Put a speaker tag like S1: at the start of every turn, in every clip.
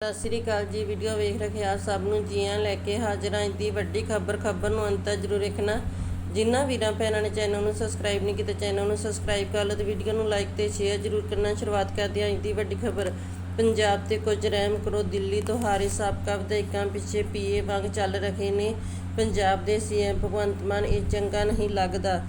S1: ਸਤਿ ਸ੍ਰੀ ਅਕਾਲ ਜੀ, ਵੀਡੀਓ ਵੇਖ ਰਹੇ ਸਭ ਨੂੰ ਜੀਆਂ ਲੈ ਕੇ ਹਾਜ਼ਰ ਹਾਂ। ਦੀ ਵੱਡੀ ਖਬਰ ਖਬਰ ਨੂੰ ਅੰਤ ਤੱਕ ਜ਼ਰੂਰ ਵੇਖਣਾ। ਜਿਨ੍ਹਾਂ ਵੀਰਾਂ ਭੈਣਾਂ ਨੇ ਚੈਨਲ ਨੂੰ ਸਬਸਕ੍ਰਾਈਬ ਨਹੀਂ ਕੀਤਾ, ਚੈਨਲ ਨੂੰ ਸਬਸਕ੍ਰਾਈਬ ਕਰ ਲਓ ਤੇ ਵੀਡੀਓ ਨੂੰ ਲਾਈਕ ਤੇ ਸ਼ੇਅਰ ਜ਼ਰੂਰ ਕਰਨਾ। ਸ਼ੁਰੂਆਤ ਕਰਦੇ ਹਾਂ ਅੱਜ ਦੀ ਵੱਡੀ ਖਬਰ। ਪੰਜਾਬ ਤੇ ਕੁਝ ਰਹਿਮ ਕਰੋ, ਦਿੱਲੀ ਤੋਂ ਹਾਰੇ ਸਾਬਕਾ ਵਿਧਾਇਕਾਂ ਪਿੱਛੇ ਪੀਏ ਵਾਂਗ ਚੱਲ ਰਹੇ ਨੇ। ਪੰਜਾਬ ਦੇ ਸੀਐਮ ਭਗਵੰਤ ਮਾਨ, ਇਹ ਚੰਗਾ ਨਹੀਂ ਲੱਗਦਾ।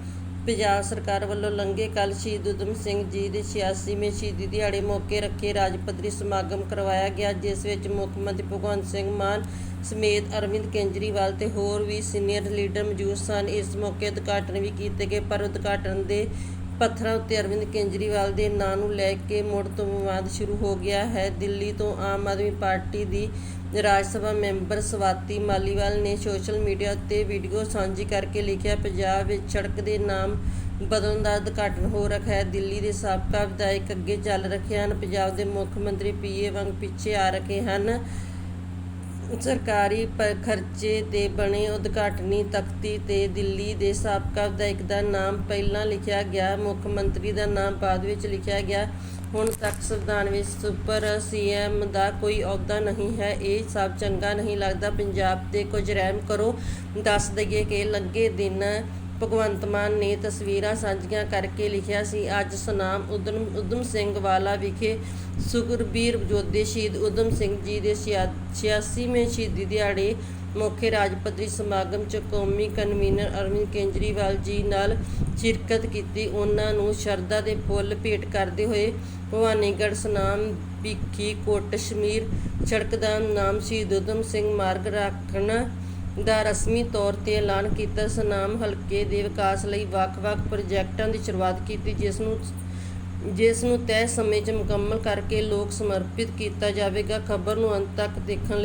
S1: ਪੰਜਾਬ ਸਰਕਾਰ ਵੱਲੋਂ ਲੰਘੇ ਕੱਲ ਸ਼ਹੀਦ ਊਧਮ ਸਿੰਘ ਜੀ ਦੇ 86ਵੇਂ ਸ਼ਹੀਦੀ ਦਿਹਾੜੇ ਮੌਕੇ ਰੱਖੇ ਰਾਜ ਪੱਧਰੀ ਸਮਾਗਮ ਕਰਵਾਇਆ ਗਿਆ, ਜਿਸ ਵਿੱਚ ਮੁੱਖ ਮੰਤਰੀ ਭਗਵੰਤ ਸਿੰਘ ਮਾਨ ਸਮੇਤ ਅਰਵਿੰਦ ਕੇਜਰੀਵਾਲ ਤੇ ਹੋਰ ਵੀ ਸੀਨੀਅਰ ਲੀਡਰ ਮੌਜੂਦ ਸਨ। ਇਸ ਮੌਕੇ ਉਦਘਾਟਨ ਵੀ ਕੀਤੇ ਗਏ, ਪਰ ਉਦਘਾਟਨ ਦੇ ਪੱਥਰਾਂ ਉੱਤੇ ਅਰਵਿੰਦ ਕੇਜਰੀਵਾਲ ਦੇ ਨਾਂ ਨੂੰ ਲੈ ਕੇ ਮੁੜ ਤੋਂ ਵਿਵਾਦ ਸ਼ੁਰੂ ਹੋ ਗਿਆ ਹੈ। ਦਿੱਲੀ ਤੋਂ ਆਮ ਆਦਮੀ ਪਾਰਟੀ ਦੀ ਰਾਜ ਸਭਾ ਮੈਂਬਰ ਸਵਾਤੀ ਮਾਲੀਵਾਲ ਨੇ ਸੋਸ਼ਲ ਮੀਡੀਆ ਉੱਤੇ ਵੀਡੀਓ ਸਾਂਝੀ ਕਰਕੇ ਲਿਖਿਆ, ਪੰਜਾਬ ਵਿੱਚ ਸੜਕ ਦੇ ਨਾਮ ਬਦਲਣ ਦਾ ਉਦਘਾਟਨ ਹੋ ਰੱਖਿਆ ਹੈ। ਦਿੱਲੀ ਦੇ ਸਾਬਕਾ ਵਿਧਾਇਕ ਅੱਗੇ ਚੱਲ ਰਹੇ ਹਨ। ਪੰਜਾਬ ਦੇ ਮੁੱਖ ਮੰਤਰੀ ਪੀਏ ਵਾਂਗ ਪਿੱਛੇ ਆ ਰਹੇ ਹਨ। ਸਰਕਾਰੀ ਪ- ਖਰਚੇ ਤੇ ਬਣੇ ਉਦਘਾਟਨੀ ਤਖਤੀ ਤੇ ਦਿੱਲੀ ਦੇ ਸਾਬਕਾ ਵਿਧਾਇਕ ਦਾ ਨਾਮ ਪਹਿਲਾਂ ਲਿਖਿਆ ਗਿਆ, ਮੁੱਖ ਮੰਤਰੀ ਦਾ ਨਾਮ ਬਾਅਦ ਵਿੱਚ ਲਿਖਿਆ ਗਿਆ। ਹੁਣ ਤੱਕ ਸੰਵਿਧਾਨ ਵਿੱਚ ਸੁਪਰ ਸੀਐਮ ਦਾ ਕੋਈ ਅਹੁਦਾ ਨਹੀਂ ਹੈ, ਇਹ ਸਭ ਚੰਗਾ ਨਹੀਂ ਲੱਗਦਾ। ਪੰਜਾਬ ਤੇ ਕੁਝ ਰਹਿਮ ਕਰੋ, ਦੱਸ ਦਈਏ ਕਿ ਲੱਗੇ ਦਿਨ ਭਗਵੰਤ ਮਾਨ ਨੇ ਤਸਵੀਰਾਂ ਸਾਂਝੀਆਂ ਕਰਕੇ ਲਿਖਿਆ ਸੀ, ਅੱਜ ਸਨਾਮ ਉਦਮ ਉਦਮ ਸਿੰਘ ਵਾਲਾ ਵਿਖੇ ਸੁਖਬੀਰ ਜੋਧੇ ਸ਼ਹੀਦ ਉਦਮ ਸਿੰਘ ਜੀ ਦੇ 86ਵੇਂ ਸ਼ਹੀਦੀ ਦਿਹਾੜੇ ਮੁੱਖ ਰਾਜ ਪੱਧਰੀ ਸਮਾਗਮ ਚ ਕੌਮੀ ਕਨਵੀਨਰ ਅਰਵਿੰਦ ਕੇਜਰੀਵਾਲ ਜੀ ਨਾਲ ਸ਼ਿਰਕਤ ਕੀਤੀ। ਉਹਨਾਂ ਨੂੰ ਸ਼ਰਧਾ ਦੇ ਫੁੱਲ ਭੇਟ ਕਰਦੇ ਹੋਏ ਭਵਾਨੀਗੜ੍ਹ ਸਨਾਮ ਭਿੱਖੀ ਕੋਟ ਸ਼ਮੀਰ ਸੜਕ ਦਾ ਨਾਮ ਸ਼ਹੀਦ ਉਦਮ ਸਿੰਘ ਮਾਰਗ ਰੱਖਣਾ ਦਾ ਰਸਮੀ ਤੌਰ ਤੇ ਐਲਾਨ ਕੀਤਾ। ਸਨਾਮ ਹਲਕੇ ਦੇ ਵਿਕਾਸ ਲਈ ਵੱਖ-ਵੱਖ ਪ੍ਰੋਜੈਕਟਾਂ ਦੀ ਸ਼ੁਰੂਆਤ ਕੀਤੀ, ਜਿਸ ਨੂੰ ਜਿਸ ਨੂੰ ਤੈਅ ਸਮੇਂ 'ਚ ਮੁਕੰਮਲ ਕਰਕੇ ਲੋਕ ਸਮਰਪਿਤ ਕੀਤਾ ਜਾਵੇਗਾ, ਖਬਰ ਨੂੰ ਅੰਤ ਤੱਕ ਦੇਖਣ ਲਈ